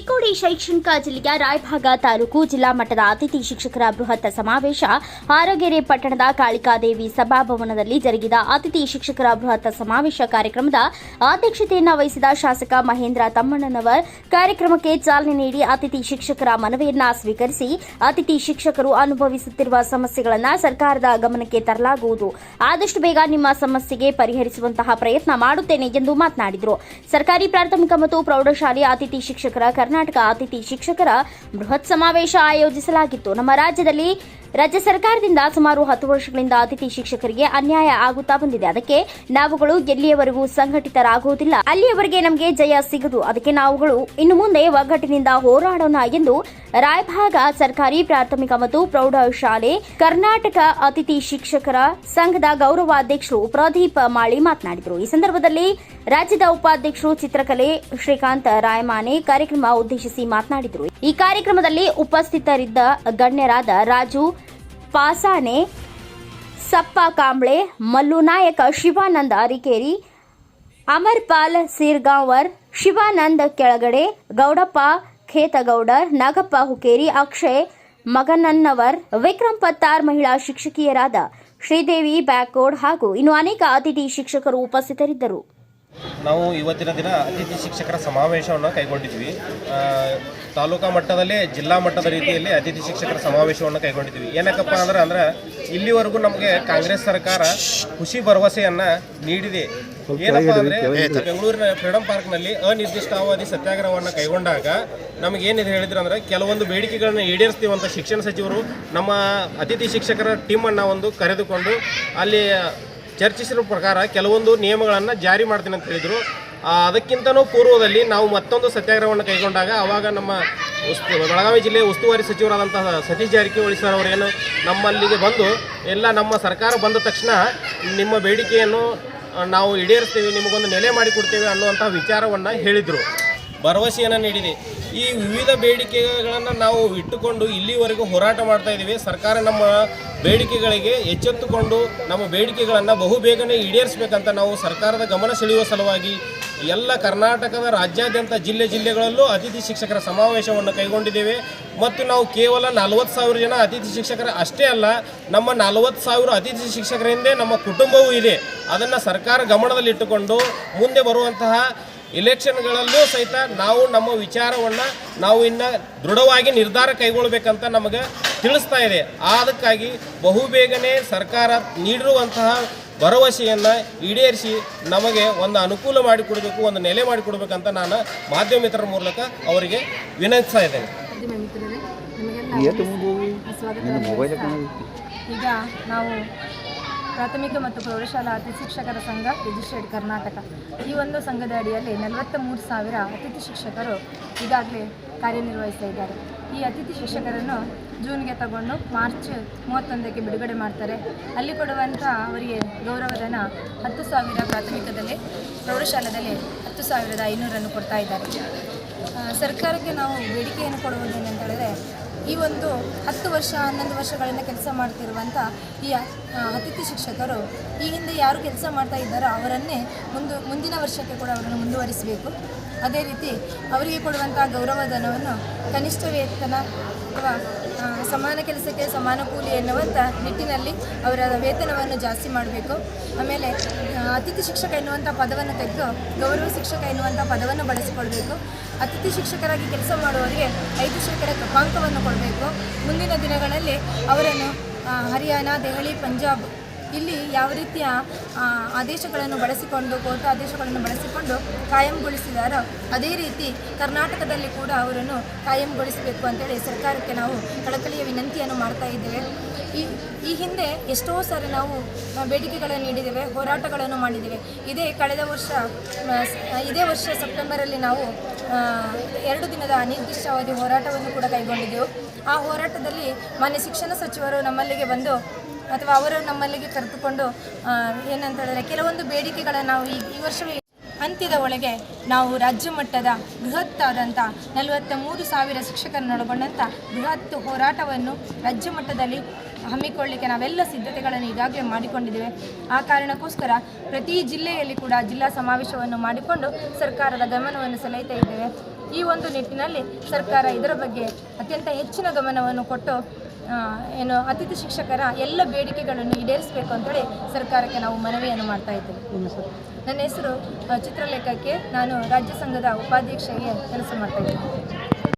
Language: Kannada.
ಚಿಕ್ಕೋಡಿ ಶೈಕ್ಷಣಿಕ ಜಿಲ್ಲೆಯ ರಾಯಭಾಗ ತಾಲೂಕು ಜಿಲ್ಲಾ ಮಟ್ಟದ ಅತಿಥಿ ಶಿಕ್ಷಕರ ಬೃಹತ್ ಸಮಾವೇಶ. ಆರಗೆರೆ ಪಟ್ಟಣದ ಕಾಳಿಕಾದೇವಿ ಸಭಾಭವನದಲ್ಲಿ ಜರುಗಿದ ಅತಿಥಿ ಶಿಕ್ಷಕರ ಬೃಹತ್ ಸಮಾವೇಶ ಕಾರ್ಯಕ್ರಮದ ಅಧ್ಯಕ್ಷತೆಯನ್ನು ವಹಿಸಿದ ಶಾಸಕ ಮಹೇಂದ್ರ ತಮ್ಮಣ್ಣನವರ್. ಕಾರ್ಯಕ್ರಮಕ್ಕೆ ಚಾಲನೆ ನೀಡಿ ಅತಿಥಿ ಶಿಕ್ಷಕರ ಮನವಿಯನ್ನ ಸ್ವೀಕರಿಸಿ ಅತಿಥಿ ಶಿಕ್ಷಕರು ಅನುಭವಿಸುತ್ತಿರುವ ಸಮಸ್ಯೆಗಳನ್ನು ಸರ್ಕಾರದ ಗಮನಕ್ಕೆ ತರಲಾಗುವುದು. ಆದಷ್ಟು ಬೇಗ ನಿಮ್ಮ ಸಮಸ್ಯೆಗೆ ಪರಿಹರಿಸುವಂತಹ ಪ್ರಯತ್ನ ಮಾಡುತ್ತೇನೆ ಎಂದು ಮಾತನಾಡಿದರು. ಸರ್ಕಾರಿ ಪ್ರಾಥಮಿಕ ಮತ್ತು ಪ್ರೌಢಶಾಲೆ ಅತಿಥಿ ಶಿಕ್ಷಕರ ಕರ್ನಾಟಕ ಅತಿಥಿ ಶಿಕ್ಷಕರ ಬೃಹತ್ ಸಮಾವೇಶ ಆಯೋಜಿಸಲಾಗಿತ್ತು. ನಮ್ಮ ರಾಜ್ಯದಲ್ಲಿ ರಾಜ್ಯ ಸರ್ಕಾರದಿಂದ ಸುಮಾರು ಹತ್ತು ವರ್ಷಗಳಿಂದ ಅತಿಥಿ ಶಿಕ್ಷಕರಿಗೆ ಅನ್ಯಾಯ ಆಗುತ್ತಾ ಬಂದಿದೆ. ಅದಕ್ಕೆ ನಾವುಗಳು ಎಲ್ಲಿಯವರೆಗೂ ಸಂಘಟಿತರಾಗುವುದಿಲ್ಲ. ಅಲ್ಲಿಯವರೆಗೆ ನಮಗೆ ಜಯ ಸಿಗದು, ಅದಕ್ಕೆ ನಾವುಗಳು ಇನ್ನು ಮುಂದೆ ಒಗ್ಗಟ್ಟಿನಿಂದ ಹೋರಾಡೋಣ ಎಂದು ರಾಯಭಾಗ ಸರ್ಕಾರಿ ಪ್ರಾಥಮಿಕ ಮತ್ತು ಪ್ರೌಢಶಾಲೆ ಕರ್ನಾಟಕ ಅತಿಥಿ ಶಿಕ್ಷಕರ ಸಂಘದ ಗೌರವಾಧ್ಯಕ್ಷರು ಪ್ರದೀಪ್ ಮಾಳಿ ಮಾತನಾಡಿದರು. ಈ ಸಂದರ್ಭದಲ್ಲಿ ರಾಜ್ಯದ ಉಪಾಧ್ಯಕ್ಷರು ಚಿತ್ರಕಲೆ ಶ್ರೀಕಾಂತ್ ರಾಯಮಾನೆ ಕಾರ್ಯಕ್ರಮ ಉದ್ದೇಶಿಸಿ ಮಾತನಾಡಿದರು. ಈ ಕಾರ್ಯಕ್ರಮದಲ್ಲಿ ಉಪಸ್ಥಿತರಿದ್ದ ಗಣ್ಯರಾದ ರಾಜು ಪಾಸಾನೆ ಸಪ್ಪ ಕಾಂಬ್ಳೆ ಮಲ್ಲುನಾಯಕ ಶಿವಾನಂದ ಅರಿಕೇರಿ ಅಮರ್ಪಾಲ್ ಸಿರ್ಗಾಂವರ್, ಶಿವಾನಂದ ಕೆಳಗಡೆ, ಗೌಡಪ್ಪ ಖೇತಗೌಡರ್, ನಾಗಪ್ಪ ಹುಕೇರಿ, ಅಕ್ಷಯ್ ಮಗನನ್ನವರ್ ವಿಕ್ರಮ್ ಪತ್ತಾರ್ ಮಹಿಳಾ ಶಿಕ್ಷಕಿಯರಾದ ಶ್ರೀದೇವಿ ಬ್ಯಾಕೋಡ್ ಹಾಗೂ ಇನ್ನು ಅನೇಕ ಅತಿಥಿ ಶಿಕ್ಷಕರು ಉಪಸ್ಥಿತರಿದ್ದರು. ನಾವು ಇವತ್ತಿನ ದಿನ ಅತಿಥಿ ಶಿಕ್ಷಕರ ಸಮಾವೇಶವನ್ನು ಕೈಗೊಂಡಿದ್ವಿ ತಾಲೂಕಾ ಮಟ್ಟದಲ್ಲೇ ಜಿಲ್ಲಾ ಮಟ್ಟದ ರೀತಿಯಲ್ಲಿ ಅತಿಥಿ ಶಿಕ್ಷಕರ ಸಮಾವೇಶವನ್ನು ಕೈಗೊಂಡಿದ್ವಿ ಏನಕ್ಕಪ್ಪ ಅಂದ್ರೆ ಅಂದ್ರೆ ಇಲ್ಲಿವರೆಗೂ ನಮಗೆ ಕಾಂಗ್ರೆಸ್ ಸರ್ಕಾರ ಖುಷಿ ಭರವಸೆಯನ್ನ ನೀಡಿದೆ. ಏನಪ್ಪ ಅಂದ್ರೆ, ಬೆಂಗಳೂರಿನ ಫ್ರೀಡಂ ಪಾರ್ಕ್ನಲ್ಲಿ ಅನಿರ್ದಿಷ್ಟಾವಧಿ ಸತ್ಯಾಗ್ರಹವನ್ನು ಕೈಗೊಂಡಾಗ ನಮಗೆ ಏನಿದೆ ಹೇಳಿದ್ರು ಅಂದ್ರೆ, ಕೆಲವೊಂದು ಬೇಡಿಕೆಗಳನ್ನ ಈಡೇರಿಸ್ತೀವಂತ ಶಿಕ್ಷಣ ಸಚಿವರು ನಮ್ಮ ಅತಿಥಿ ಶಿಕ್ಷಕರ ಟೀಮನ್ನು ಒಂದು ಕರೆದುಕೊಂಡು ಅಲ್ಲಿ ಚರ್ಚಿಸಿರೋ ಪ್ರಕಾರ ಕೆಲವೊಂದು ನಿಯಮಗಳನ್ನು ಜಾರಿ ಮಾಡ್ತೀನಿ ಅಂತ ಹೇಳಿದರು. ಅದಕ್ಕಿಂತನೂ ಪೂರ್ವದಲ್ಲಿ ನಾವು ಮತ್ತೊಂದು ಸತ್ಯಾಗ್ರಹವನ್ನು ಕೈಗೊಂಡಾಗ ಆವಾಗ ನಮ್ಮ ಉಸ್ತು, ಬೆಳಗಾವಿ ಜಿಲ್ಲೆಯ ಉಸ್ತುವಾರಿ ಸಚಿವರಾದಂತಹ ಸತೀಶ್ ಜಾರಕಿಹೊಳಿ ಸರ್ ಅವರೇನು ನಮ್ಮಲ್ಲಿಗೆ ಬಂದು, ಎಲ್ಲ ನಮ್ಮ ಸರ್ಕಾರ ಬಂದ ತಕ್ಷಣ ನಿಮ್ಮ ಬೇಡಿಕೆಯನ್ನು ನಾವು ಈಡೇರಿಸ್ತೀವಿ, ನಿಮಗೊಂದು ನೆಲೆ ಮಾಡಿಕೊಡ್ತೇವೆ ಅನ್ನುವಂತಹ ವಿಚಾರವನ್ನು ಹೇಳಿದರು. ಭರವಸೆಯನ್ನು ನೀಡಿದೆ. ಈ ವಿವಿಧ ಬೇಡಿಕೆಗಳನ್ನು ನಾವು ಇಟ್ಟುಕೊಂಡು ಇಲ್ಲಿವರೆಗೂ ಹೋರಾಟ ಮಾಡ್ತಾ ಇದ್ದೀವಿ ಸರ್ಕಾರ ನಮ್ಮ ಬೇಡಿಕೆಗಳಿಗೆ ಎಚ್ಚೆತ್ತುಕೊಂಡು ನಮ್ಮ ಬೇಡಿಕೆಗಳನ್ನು ಬಹು ಬೇಗನೆ ಈಡೇರಿಸಬೇಕಂತ ನಾವು ಸರ್ಕಾರದ ಗಮನ ಸೆಳೆಯುವ ಸಲುವಾಗಿ ಎಲ್ಲ ಕರ್ನಾಟಕದ ರಾಜ್ಯಾದ್ಯಂತ ಜಿಲ್ಲೆ ಜಿಲ್ಲೆಗಳಲ್ಲೂ ಅತಿಥಿ ಶಿಕ್ಷಕರ ಸಮಾವೇಶವನ್ನು ಕೈಗೊಂಡಿದ್ದೇವೆ. ಮತ್ತು ನಾವು ಕೇವಲ ನಲವತ್ತು ಸಾವಿರ ಜನ ಅತಿಥಿ ಶಿಕ್ಷಕರ ಅಷ್ಟೇ ಅಲ್ಲ, ನಮ್ಮ ನಲವತ್ತು ಸಾವಿರ ಅತಿಥಿ ಶಿಕ್ಷಕರ ಹಿಂದೆ ನಮ್ಮ ಕುಟುಂಬವೂ ಇದೆ. ಅದನ್ನು ಸರ್ಕಾರ ಗಮನದಲ್ಲಿಟ್ಟುಕೊಂಡು ಮುಂದೆ ಬರುವಂತಹ ಇಲೆಕ್ಷನ್ಗಳಲ್ಲೂ ಸಹಿತ ನಾವು ನಮ್ಮ ವಿಚಾರವನ್ನು ನಾವು ಇನ್ನು ದೃಢವಾಗಿ ನಿರ್ಧಾರ ಕೈಗೊಳ್ಳಬೇಕಂತ ನಮಗೆ ತಿಳಿಸ್ತಾ ಇದೆ. ಅದಕ್ಕಾಗಿ ಬಹುಬೇಗನೆ ಸರ್ಕಾರ ನೀಡಿರುವಂತಹ ಭರವಸೆಯನ್ನು ಈಡೇರಿಸಿ ನಮಗೆ ಒಂದು ಅನುಕೂಲ ಮಾಡಿಕೊಡಬೇಕು ಒಂದು ನೆಲೆ ಮಾಡಿಕೊಡ್ಬೇಕಂತ ನಾನು ಮಾಧ್ಯಮ ಮಿತ್ರರ ಮೂಲಕ ಅವರಿಗೆ ವಿನಂತಿಸ್ತಾ ಇದ್ದೇನೆ. ಮಾಧ್ಯಮ ಮಿತ್ರರೇ ನಿಮಗೆಲ್ಲ ಸ್ವಾಗತ ಈಗ ನಾವು ಪ್ರಾಥಮಿಕ ಮತ್ತು ಪ್ರೌಢಶಾಲಾ ಅತಿಥಿ ಶಿಕ್ಷಕರ ಸಂಘ, ರಿಜಿಸ್ಟ್ರೇಡ್ ಕರ್ನಾಟಕ. ಈ ಒಂದು ಸಂಘದ ಅಡಿಯಲ್ಲಿ ನಲವತ್ತ ಮೂರು ಸಾವಿರ ಅತಿಥಿ ಶಿಕ್ಷಕರು ಈಗಾಗಲೇ ಕಾರ್ಯನಿರ್ವಹಿಸ್ತಾ ಇದ್ದಾರೆ. ಈ ಅತಿಥಿ ಶಿಕ್ಷಕರನ್ನು ಜೂನ್ಗೆ ತಗೊಂಡು ಮಾರ್ಚ್ ಮೂವತ್ತೊಂದಕ್ಕೆ ಬಿಡುಗಡೆ ಮಾಡ್ತಾರೆ. ಅಲ್ಲಿ ಕೊಡುವಂಥ ಅವರಿಗೆ ಗೌರವಧನ ಹತ್ತು ಸಾವಿರ, ಪ್ರಾಥಮಿಕದಲ್ಲಿ ಪ್ರೌಢಶಾಲೆಯಲ್ಲಿ ಹತ್ತು ಸಾವಿರದ ಐನೂರನ್ನು ಕೊಡ್ತಾ ಇದ್ದಾರೆ. ಸರ್ಕಾರಕ್ಕೆ ನಾವು ಬೇಡಿಕೆಯನ್ನು ಕೊಡುವುದೇನೆಂತ ಹೇಳಿದ್ರೆ ಈ ಒಂದು ಹತ್ತು ವರ್ಷ, ಹನ್ನೊಂದು ವರ್ಷಗಳಿಂದ ಕೆಲಸ ಮಾಡ್ತಿರುವಂಥ ಈ ಅತಿಥಿ ಶಿಕ್ಷಕರು, ಈ ಹಿಂದೆ ಯಾರು ಕೆಲಸ ಮಾಡ್ತಾ ಇದ್ದಾರೋ ಅವರನ್ನೇ ಮುಂದು, ಮುಂದಿನ ವರ್ಷಕ್ಕೆ ಕೂಡ ಅವರನ್ನು ಮುಂದುವರಿಸಬೇಕು. ಅದೇ ರೀತಿ ಅವರಿಗೆ ಕೊಡುವಂಥ ಗೌರವಧನವನ್ನು ಕನಿಷ್ಠ ವೇತನ ಅಥವಾ ಸಮಾನ ಕೆಲಸಕ್ಕೆ ಸಮಾನ ಕೂಲಿ ಎನ್ನುವಂಥ ನಿಟ್ಟಿನಲ್ಲಿ ಅವರ ವೇತನವನ್ನು ಜಾಸ್ತಿ ಮಾಡಬೇಕು. ಆಮೇಲೆ ಅತಿಥಿ ಶಿಕ್ಷಕ ಎನ್ನುವಂಥ ಪದವನ್ನು ತೆಗೆದು ಗೌರವ ಶಿಕ್ಷಕ ಎನ್ನುವಂಥ ಪದವನ್ನು ಬಳಸಿಕೊಳ್ಬೇಕು. ಅತಿಥಿ ಶಿಕ್ಷಕರಾಗಿ ಕೆಲಸ ಮಾಡುವವರಿಗೆ ಐದು ಶೇಕಡ ಕೃಪಾಂಕವನ್ನು ಕೊಡಬೇಕು ಮುಂದಿನ ದಿನಗಳಲ್ಲಿ ಅವರನ್ನು ಹರಿಯಾಣ, ದೆಹಲಿ, ಪಂಜಾಬ್ ಇಲ್ಲಿ ಯಾವ ರೀತಿಯ ಆದೇಶಗಳನ್ನು ಬಳಸಿಕೊಂಡು, ಕೋರ್ಟ್ ಆದೇಶಗಳನ್ನು ಬಳಸಿಕೊಂಡು ಕಾಯಂಗೊಳಿಸಿದಾರೋ ಅದೇ ರೀತಿ ಕರ್ನಾಟಕದಲ್ಲಿ ಕೂಡ ಅವರನ್ನು ಕಾಯಂಗೊಳಿಸಬೇಕು ಅಂತೇಳಿ ಸರ್ಕಾರಕ್ಕೆ ನಾವು ಕಳಕಳಿಯ ವಿನಂತಿಯನ್ನು ಮಾಡ್ತಾ ಇದ್ದೇವೆ. ಈ ಈ ಹಿಂದೆ ಎಷ್ಟೋ ಸಾರಿ ನಾವು ಬೇಡಿಕೆಗಳನ್ನು ನೀಡಿದ್ದೇವೆ, ಹೋರಾಟಗಳನ್ನು ಮಾಡಿದ್ದೇವೆ. ಇದೇ ಕಳೆದ ವರ್ಷ ಇದೇ ವರ್ಷ ಸೆಪ್ಟೆಂಬರಲ್ಲಿ ನಾವು ಎರಡು ದಿನದ ಅನಿರ್ದಿಷ್ಟಾವಧಿ ಹೋರಾಟವನ್ನು ಕೂಡ ಕೈಗೊಂಡಿದ್ದೆವು. ಆ ಹೋರಾಟದಲ್ಲಿ ಮಾನ್ಯ ಶಿಕ್ಷಣ ಸಚಿವರು ನಮ್ಮಲ್ಲಿಗೆ ಬಂದು, ಅಥವಾ ಅವರು ನಮ್ಮಲ್ಲಿಗೆ ಕರೆದುಕೊಂಡು ಏನಂತ ಹೇಳಿದ್ರೆ ಕೆಲವೊಂದು ಬೇಡಿಕೆಗಳನ್ನು ನಾವು ಈ ಈ ವರ್ಷವೇ ಅಂತ್ಯದ ಒಳಗೆ ನಾವು ರಾಜ್ಯ ಮಟ್ಟದ ಬೃಹತ್ತಾದಂಥ ನಲವತ್ತ ಮೂರು ಸಾವಿರ ಶಿಕ್ಷಕರನ್ನೊಳಗೊಂಡಂಥ ಬೃಹತ್ ಹೋರಾಟವನ್ನು ರಾಜ್ಯ ಮಟ್ಟದಲ್ಲಿ ಹಮ್ಮಿಕೊಳ್ಳಿಕ್ಕೆ ನಾವೆಲ್ಲ ಸಿದ್ಧತೆಗಳನ್ನು ಈಗಾಗಲೇ ಮಾಡಿಕೊಂಡಿದ್ದೇವೆ. ಆ ಕಾರಣಕ್ಕೋಸ್ಕರ ಪ್ರತಿ ಜಿಲ್ಲೆಯಲ್ಲಿ ಕೂಡ ಜಿಲ್ಲಾ ಸಮಾವೇಶವನ್ನು ಮಾಡಿಕೊಂಡು ಸರ್ಕಾರದ ಗಮನವನ್ನು ಸೆಳೆಯುತ್ತಾ ಇದ್ದೇವೆ. ಈ ಒಂದು ನಿಟ್ಟಿನಲ್ಲಿ ಸರ್ಕಾರ ಇದರ ಬಗ್ಗೆ ಅತ್ಯಂತ ಹೆಚ್ಚಿನ ಗಮನವನ್ನು ಕೊಟ್ಟು ಏನು ಅತಿಥಿ ಶಿಕ್ಷಕರ ಎಲ್ಲ ಬೇಡಿಕೆಗಳನ್ನು ಈಡೇರಿಸಬೇಕು ಅಂತೇಳಿ ಸರ್ಕಾರಕ್ಕೆ ನಾವು ಮನವಿಯನ್ನು ಮಾಡ್ತಾ ಇದ್ದೇವೆ. ನನ್ನ ಹೆಸರು ಚಿತ್ರಲೇಖಕ್ಕೆ ನಾನು ರಾಜ್ಯ ಸಂಘದ ಉಪಾಧ್ಯಕ್ಷೆಗೆ ಕೆಲಸ ಮಾಡ್ತಾ ಇದ್ದೇನೆ.